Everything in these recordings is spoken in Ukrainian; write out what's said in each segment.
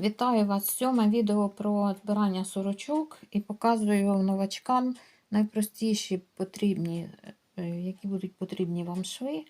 Вітаю вас! Сьоме відео про збирання сорочок і показую новачкам найпростіші потрібні, е, які будуть потрібні вам шви.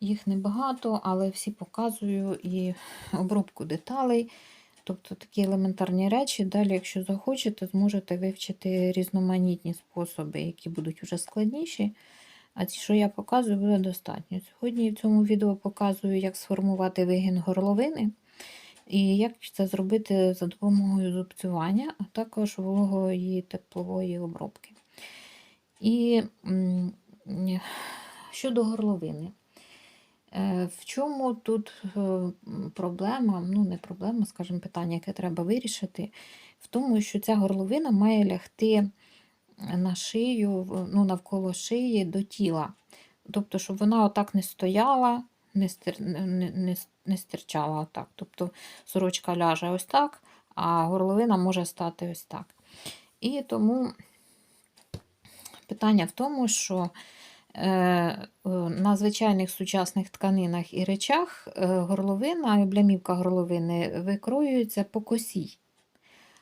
Їх небагато, але всі показую і обробку деталей, тобто такі елементарні речі. Далі, якщо захочете, зможете вивчити різноманітні способи, які будуть вже складніші. А ті, що я показую, буде достатньо. Сьогодні в цьому відео показую, як сформувати вигін горловини. І як це зробити за допомогою зубцювання, а також вологої теплової обробки. І щодо горловини. Е, в чому тут е, проблема, ну не проблема, скажімо, питання, яке треба вирішити, в тому, що ця горловина має лягти на шию, ну, навколо шиї до тіла. Тобто, щоб вона отак не стояла, не стир, не, не, не стирчала отак. Тобто сорочка ляже ось так, а горловина може стати ось так. І тому питання в тому, що е, на звичайних сучасних тканинах і речах е, горловина, облямівка горловини викроюється по косі.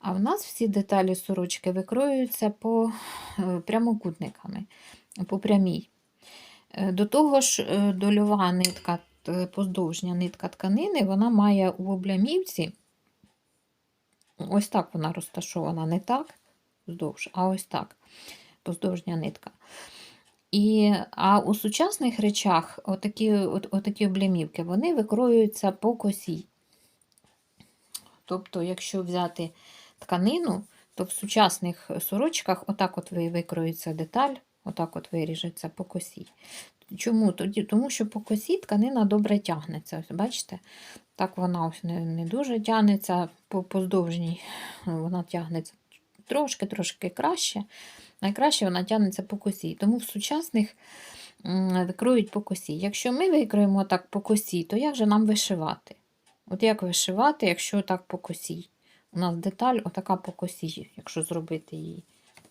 А в нас всі деталі сорочки викроюються по е, прямокутниками, по прямій. Е, до того ж, е, дольова нитка, поздовжня нитка тканини, вона має у облямівці, ось так вона розташована, не так, вздовж, а ось так, поздовжня нитка. І, А у сучасних речах отакі от, отакі облямівки вони викроюються по косі. Тобто, якщо взяти тканину, то в сучасних сорочках отак от викроюється деталь, отак от виріжеться по косі. Чому? Тоді, Тому що по косі тканина добре тягнеться. Ось, Бачите? Так вона ось не не дуже тягнеться по поздовжній, вона тягнеться трошки-трошки краще. Найкраще вона тягнеться по косі. Тому в сучасних викроють по косі. Якщо ми викроємо так по косі, то як же нам вишивати? От як вишивати, якщо так по косі? У нас деталь отака по косі, якщо зробити її.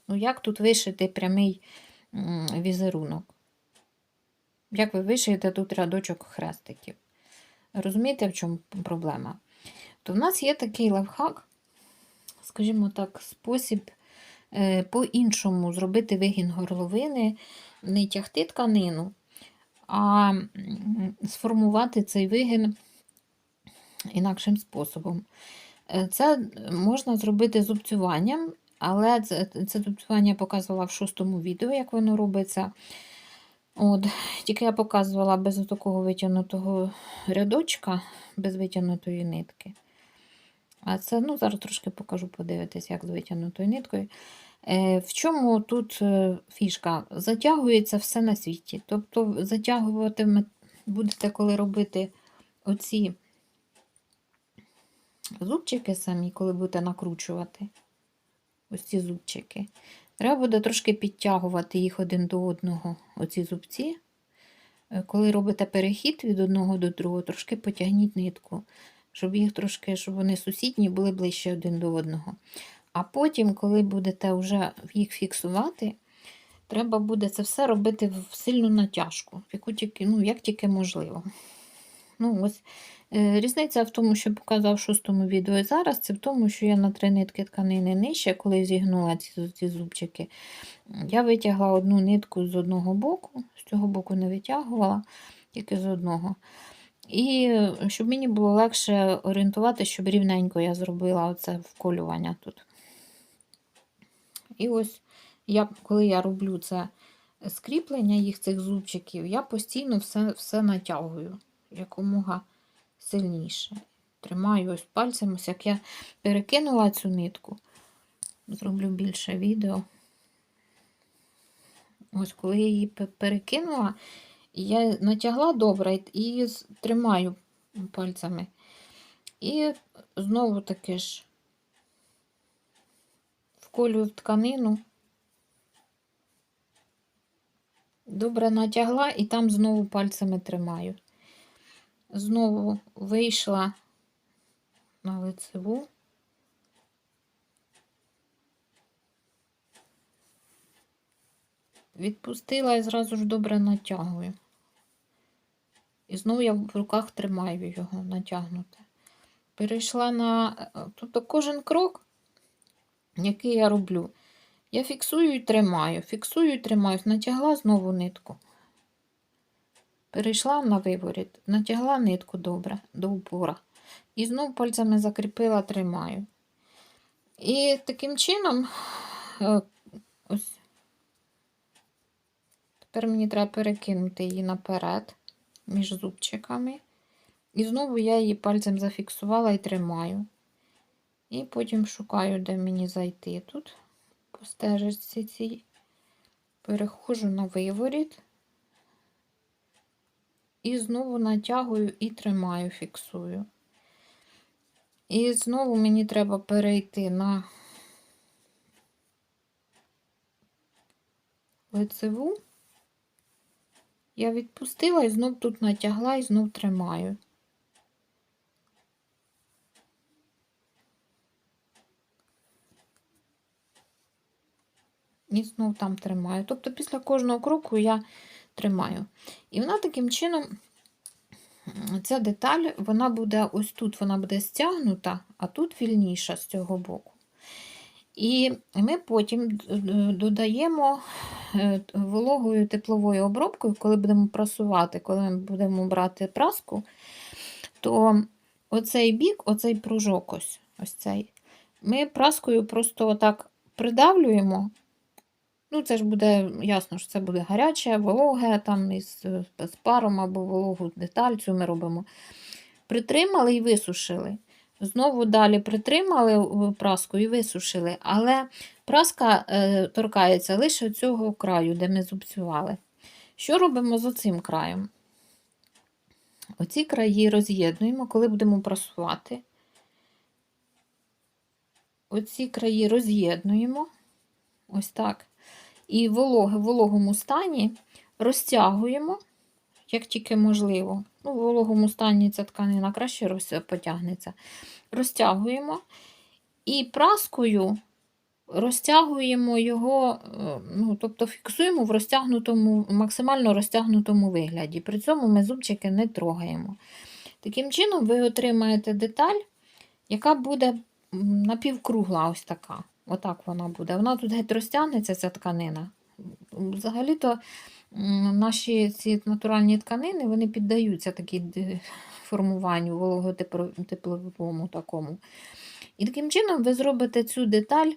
Ну, як тут вишити прямий візерунок? Як ви вишиєте тут рядочок хрестиків? Розумієте, в чому проблема? То в нас є такий лайфхак, скажімо так, спосіб е, по-іншому зробити вигін горловини, не тягти тканину, а сформувати цей вигін інакшим способом. Е, це можна зробити зубцюванням, але це, зубцювання я показувала в шостому відео, як воно робиться. От, Тільки я показувала без такого витягнутого рядочка, без витягнутої нитки. А це, ну, зараз трошки покажу, подивитись, як з витягнутою ниткою. Е, В чому тут е, фішка? Затягується все на світі. Тобто, затягувати будете, коли робити оці зубчики самі, коли будете накручувати ось ці зубчики. Треба буде трошки підтягувати їх один до одного, оці зубці. Е, коли робите перехід від одного до другого, трошки потягніть нитку, щоб їх трошки, щоб вони сусідні були ближче один до одного. А потім, коли будете вже їх фіксувати, треба буде це все робити в сильну натяжку, яку тільки, ну, як тільки можливо. Ну, ось Е, різниця в тому, що показав в шостому відео і зараз, це в тому, що я на три нитки тканини нижче, коли зігнула ці, ці зубчики, я витягла одну нитку з одного боку, з цього боку не витягувала, тільки з одного. І е, щоб мені було легше орієнтувати, щоб рівненько я зробила оце вколювання тут. І ось, я, коли я роблю це скріплення їх цих зубчиків, я постійно все, все натягую якомога сильніше. Тримаю ось пальцем, ось як я перекинула цю нитку, зроблю більше відео. Ось, коли я її перекинула, я натягла добре і тримаю пальцями. І знову таки ж вколюю в тканину, добре натягла і там знову пальцями тримаю знову вийшла на лицеву. Відпустила і зразу ж добре натягую. І знову я в руках тримаю його натягнуте. перейшла на. е, Тобто кожен крок, який я роблю, я фіксую і тримаю, фіксую і тримаю, натягла знову нитку. Перейшла на виворіт, натягла нитку добре до упора. І знову пальцями закріпила, тримаю. І таким чином, е, ось, тепер мені треба перекинути її наперед між зубчиками. І знову я її пальцем зафіксувала і тримаю. І потім шукаю, де мені зайти тут, по стежечці цій. Переходжу на виворіт. І знову натягую і тримаю, фіксую. І знову мені треба перейти на лицеву. Я відпустила і знов тут натягла і знов тримаю. І знов там тримаю. Тобто після кожного кроку я тримаю. І вона таким чином, ця деталь, вона буде ось тут, вона буде стягнута, а тут вільніша з цього боку. І ми потім додаємо е, вологою тепловою обробкою, коли будемо прасувати, коли ми будемо брати праску, то оцей бік, оцей пружок, ось, ось цей, ми праскою просто отак придавлюємо. Ну, це ж буде ясно, що це буде гаряче, вологе, там із е, з паром або вологу деталь цю ми робимо. Притримали і висушили. Знову далі притримали е, праску і висушили, але праска е, торкається лише цього краю, де ми зубцювали. Що робимо з оцим краєм? Оці краї роз'єднуємо, коли будемо прасувати. Оці краї роз'єднуємо. Ось так. І вологи в вологому стані розтягуємо, як тільки можливо. Ну, в вологому стані ця тканина краще потягнеться. Розтягуємо і праскою розтягуємо його, е, ну, тобто фіксуємо в розтягнутому, максимально розтягнутому вигляді. При цьому ми зубчики не трогаємо. Таким чином, ви отримаєте деталь, яка буде напівкругла, ось така. Отак вона буде. Вона тут геть розтягнеться, ця тканина. Взагалі-то наші ці натуральні тканини вони піддаються такій формуванню вологотепловому такому. І таким чином ви зробите цю деталь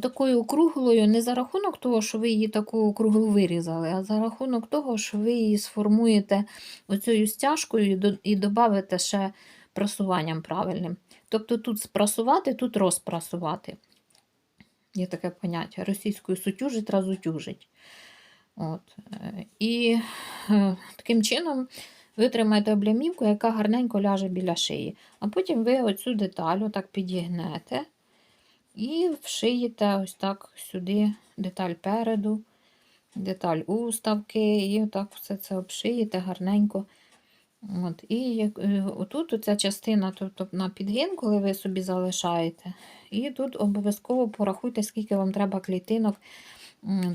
такою округлою не за рахунок того, що ви її таку округлу вирізали, а за рахунок того, що ви її сформуєте оцею стяжкою і до- і додавите ще прасуванням правильним. Тобто тут спрасувати, тут розпрасувати. Є таке поняття. Російською сутюжить, разутюжить. От. е, І е, таким чином ви отримаєте облямівку, яка гарненько ляже біля шиї. А потім ви оцю деталь отак підігнете і вшиєте ось так сюди деталь переду, деталь уставки, і отак все це обшиєте гарненько. От, і як, е, отут оця частина, тобто на підгін, коли ви собі залишаєте, і тут обов'язково порахуйте, скільки вам треба клітинок,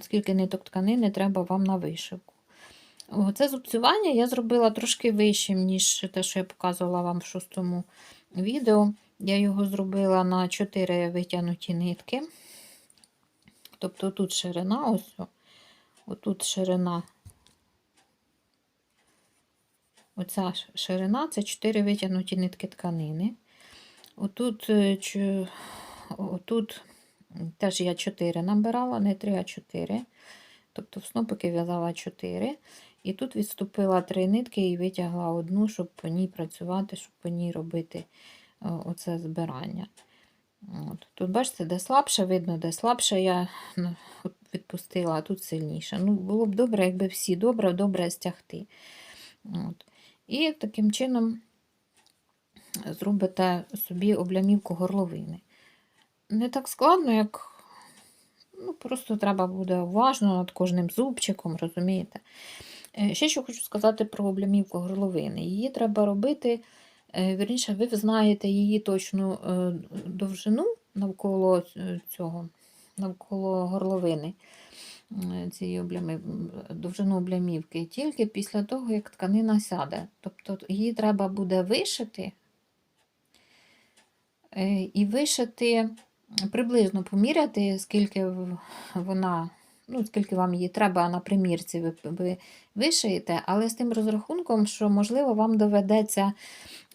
скільки ниток тканини треба вам на вишивку. Це зубцювання я зробила трошки вищим, ніж те, що я показувала вам в шостому відео. Я його зробила на 4 витягнуті нитки. Тобто тут ширина, ось, отут ширина. Оця ширина це 4 витягнуті нитки тканини. Отут, е, отут теж я 4 набирала, не 3, а 4. Тобто в снопики в'язала 4. І тут відступила 3 нитки і витягла одну, щоб по ній працювати, щоб по ній робити е, оце збирання. От. Тут, бачите, де слабше, видно, де слабше я ну, відпустила, а тут сильніше. Ну, було б добре, якби всі добре, добре стягти. От. І таким чином зробите собі облямівку горловини. Не так складно, як ну, просто треба буде уважно над кожним зубчиком, розумієте? Е, Ще що хочу сказати про облямівку горловини. Її треба робити, е, вірніше, ви знаєте її точну е, довжину навколо цього, навколо горловини е, цієї облямів... довжину облямівки, тільки після того, як тканина сяде. Тобто її треба буде вишити е, і вишити, приблизно поміряти, скільки вона, ну, скільки вам її треба на примірці, ви, ви вишиєте, але з тим розрахунком, що, можливо, вам доведеться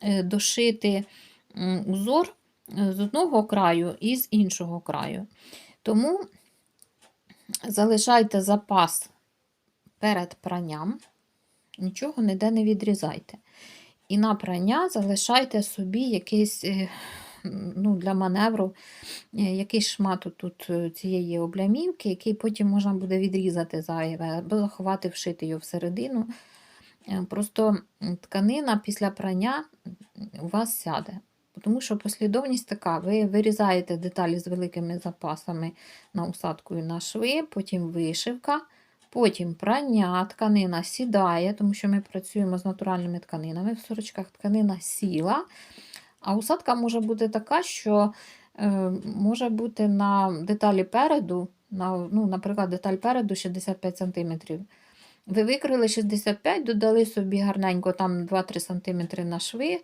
е, дошити узор е, з одного краю і з іншого краю. Тому залишайте запас перед пранням, нічого ніде не відрізайте. І на прання залишайте собі якийсь е, ну, для маневру, е, якийсь шмат тут е, цієї облямівки, який потім можна буде відрізати зайве, або заховати, вшити його всередину. Просто тканина після прання у вас сяде. Тому що послідовність така: ви вирізаєте деталі з великими запасами на усадку і на шви, потім вишивка, потім прання, тканина сідає, тому що ми працюємо з натуральними тканинами. В сорочках тканина сіла. А усадка може бути така, що е, може бути на деталі переду, на, ну, наприклад, деталь переду 65 см. Ви викрили 65, додали собі гарненько там 2-3 см на шви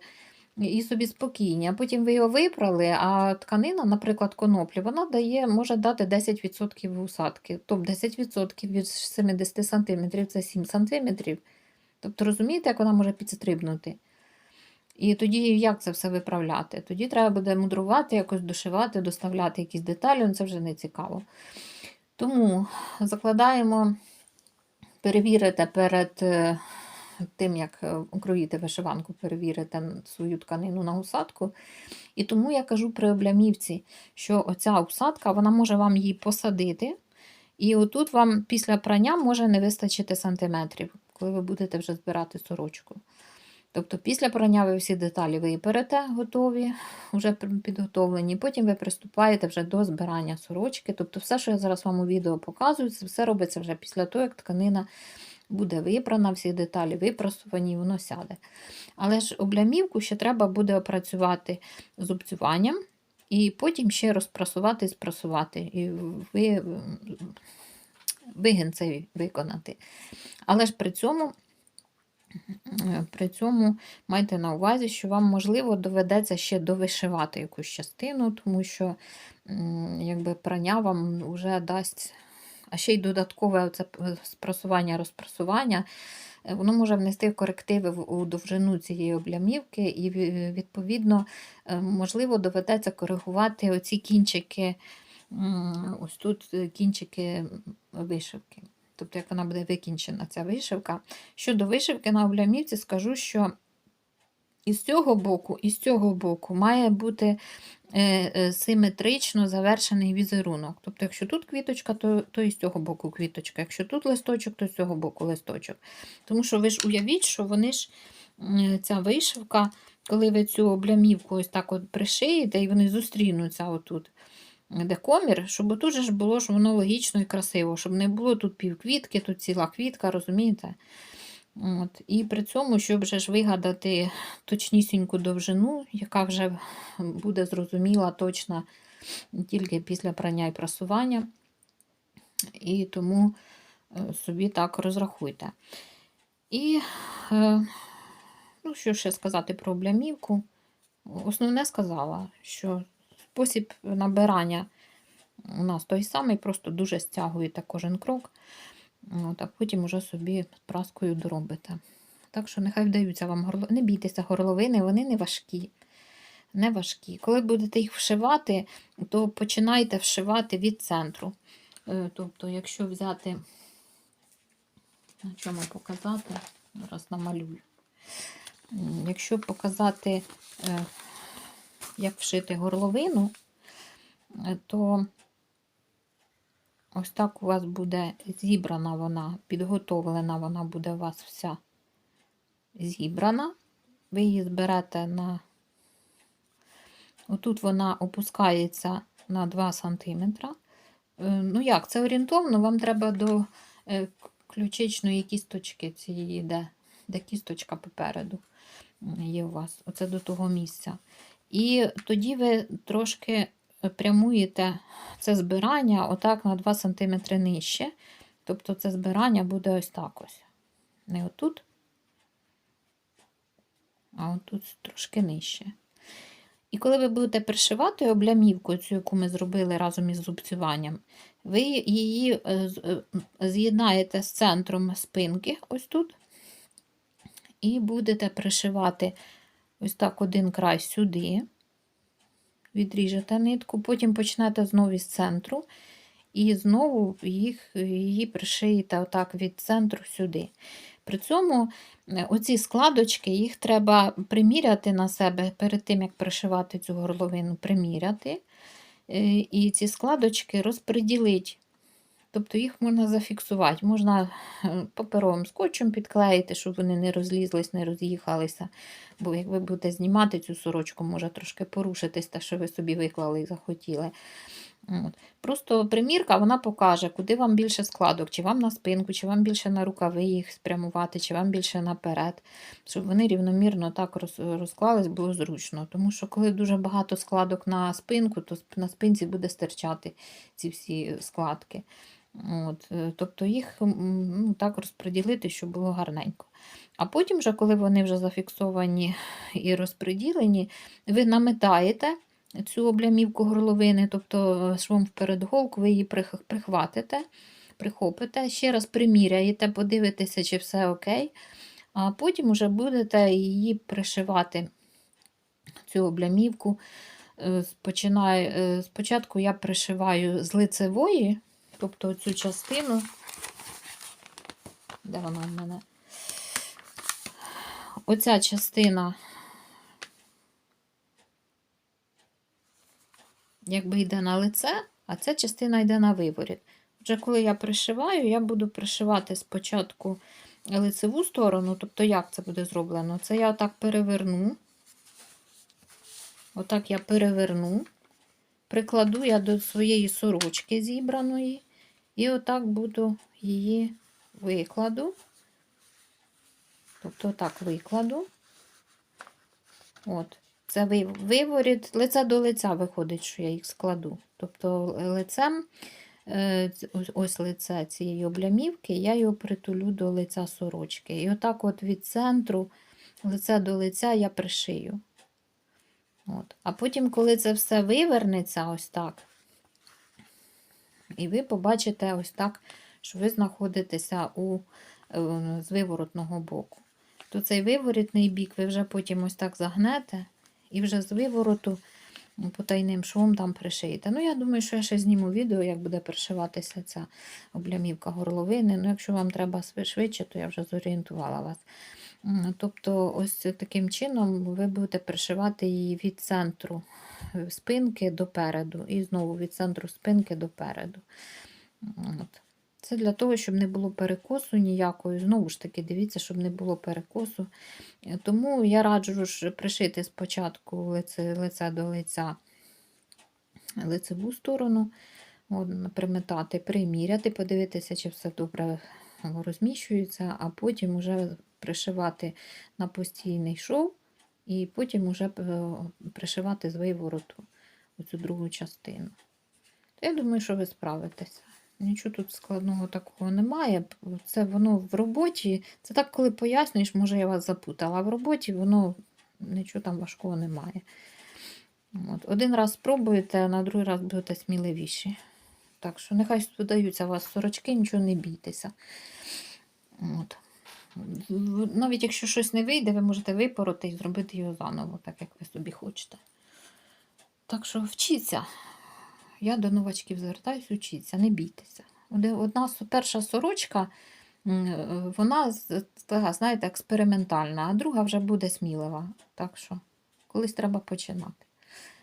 і собі спокійні. А потім ви його випрали, а тканина, наприклад, коноплі, вона дає, може дати 10% усадки. Тобто 10% від 70 см це 7 см. Тобто розумієте, як вона може підстрибнути? І тоді як це все виправляти? Тоді треба буде мудрувати, якось дошивати, доставляти якісь деталі, ну, це вже не цікаво. Тому закладаємо, перевірите перед е, тим, як е, вишиванку, перевірите свою тканину на усадку. І тому я кажу при облямівці, що оця усадка, вона може вам її посадити. І отут вам після прання може не вистачити сантиметрів, коли ви будете вже збирати сорочку. Тобто після прання ви всі деталі виперете, готові, вже підготовлені. Потім ви приступаєте вже до збирання сорочки. Тобто все, що я зараз вам у відео показую, це все робиться вже після того, як тканина буде випрана, всі деталі випрасувані, воно сяде. Але ж облямівку ще треба буде опрацювати зубцюванням, і потім ще розпрасувати і спрасувати. І ви, вигін цей виконати. Але ж при цьому. При цьому майте на увазі, що вам, можливо, доведеться ще довишивати якусь частину, тому що якби, прання вам вже дасть, а ще й додаткове оце спрасування-розпрасування, е, воно може внести корективи у довжину цієї облямівки, і, відповідно, е, можливо, доведеться коригувати оці кінчики, ось тут е, кінчики вишивки тобто як вона буде викінчена, ця вишивка. Щодо вишивки на облямівці, скажу, що із цього боку, і з цього боку має бути е, е, симетрично завершений візерунок. Тобто, якщо тут квіточка, то то і з цього боку квіточка. Якщо тут листочок, то з цього боку листочок. Тому що ви ж уявіть, що вони ж ця вишивка, коли ви цю облямівку ось так от пришиєте, і вони зустрінуться отут де комір, щоб тут ж було щоб воно логічно і красиво, щоб не було тут півквітки, тут ціла квітка, розумієте? От. І при цьому, щоб вже ж вигадати точнісіньку довжину, яка вже буде зрозуміла точно тільки після прання і прасування. І тому е, собі так розрахуйте. І, е, ну, що ще сказати про облямівку? Основне сказала, що Спосіб набирання у нас той самий, просто дуже стягуєте кожен крок, От, а потім уже собі праскою доробите. Так що нехай вдаються вам горловини. Не бійтеся горловини, вони не важкі. Не важкі. Коли будете їх вшивати, то починайте вшивати від центру. Е, тобто, якщо взяти, на чому показати, зараз намалюю. Якщо показати е, як вшити горловину, е, то ось так у вас буде зібрана вона, підготовлена вона буде у вас вся зібрана. Ви її зберете на, отут вона опускається на 2 см. Е, ну як, це орієнтовно, вам треба до е, ключичної кісточки цієї, де, де кісточка попереду є у вас. Оце до того місця. І тоді ви трошки прямуєте це збирання отак на 2 см нижче. Тобто це збирання буде ось так ось. Не отут, а отут трошки нижче. І коли ви будете пришивати облямівку, цю, яку ми зробили разом із зубцюванням, ви її е, е, з'єднаєте з центром спинки, ось тут, і будете пришивати ось так один край сюди, відріжете нитку, потім почнете знову з центру, і знову їх, її пришиєте отак від центру сюди. При цьому е, оці складочки, їх треба приміряти на себе перед тим, як пришивати цю горловину, приміряти. Е, І ці складочки розподілити. Тобто їх можна зафіксувати, можна е, паперовим скотчем підклеїти, щоб вони не розлізлись, не роз'їхалися. Бо як ви будете знімати цю сорочку, може трошки порушитись те, що ви собі виклали і захотіли. От. Просто примірка вона покаже, куди вам більше складок, чи вам на спинку, чи вам більше на рукави їх спрямувати, чи вам більше наперед, щоб вони рівномірно так розклались, було зручно. Тому що коли дуже багато складок на спинку, то на спинці буде стирчати ці всі складки. От, е, тобто їх ну, так розподілити, щоб було гарненько. А потім, вже, коли вони вже зафіксовані і розподілені, ви наметаєте цю облямівку горловини, тобто е, швом вперед голку, ви її прих- прихватите, прихопите, ще раз приміряєте, подивитеся, чи все окей. А потім вже будете її пришивати, цю облямівку. Е, Починаю, е, спочатку я пришиваю з лицевої, тобто цю частину, де вона в мене? Оця частина якби йде на лице, а ця частина йде на виворіт. Отже, коли я пришиваю, я буду пришивати спочатку лицеву сторону, тобто як це буде зроблено? Це я отак переверну. Отак я переверну, прикладу я до своєї сорочки зібраної, і отак буду її викладу. Тобто отак викладу. От. Це ви- виворіт, лице до лиця виходить, що я їх складу. Тобто лицем, е, ось лице цієї облямівки, я його притулю до лиця сорочки. І отак от від центру, лице до лиця я пришию. От. А потім, коли це все вивернеться ось так, і ви побачите ось так, що ви знаходитеся у, е, з виворотного боку. То цей виворітний бік ви вже потім ось так загнете, і вже з вивороту потайним швом там пришиєте. Ну, я думаю, що я ще зніму відео, як буде пришиватися ця облямівка горловини. Ну, якщо вам треба швидше, то я вже зорієнтувала вас. Тобто, ось таким чином ви будете пришивати її від центру спинки до переду, і знову від центру спинки до переду. От. Це для того, щоб не було перекосу ніякої. Знову ж таки, дивіться, щоб не було перекосу. Тому я раджу ж пришити спочатку лице, лице до лиця лицеву сторону, от, приметати, приміряти, подивитися, чи все добре розміщується, а потім вже пришивати на постійний шов, і потім вже е, пришивати з вивороту оцю другу частину. Я думаю, що ви справитеся. Нічого тут складного такого немає. Це воно в роботі. Це так, коли пояснюєш, може я вас запутала. А в роботі воно нічого там важкого немає. От. Один раз спробуєте, а на другий раз будете сміливіші. Так що нехай сподаються вас сорочки, нічого не бійтеся. От. Навіть якщо щось не вийде, ви можете випороти і зробити його заново, так як ви собі хочете. Так що вчіться. Я до новачків звертаюся, вчіться, не бійтеся. Одна перша сорочка, е, вона знаєте, експериментальна, а друга вже буде смілива. Так що колись треба починати.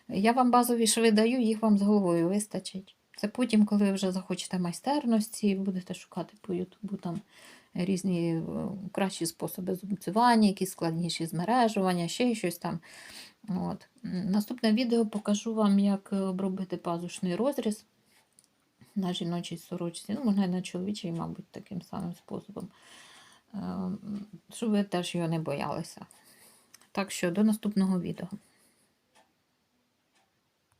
Я вам базові шви даю, їх вам з головою вистачить. Це потім, коли ви вже захочете майстерності, будете шукати по Ютубу там різні е, кращі способи зубцювання, якісь складніші змережування, ще щось там. От. Наступне відео покажу вам, як е, обробити пазушний розріз на жіночій сорочці. Ну, можна і на чоловічій, мабуть, таким самим способом. Е, Щоб ви теж його не боялися. Так що до наступного відео.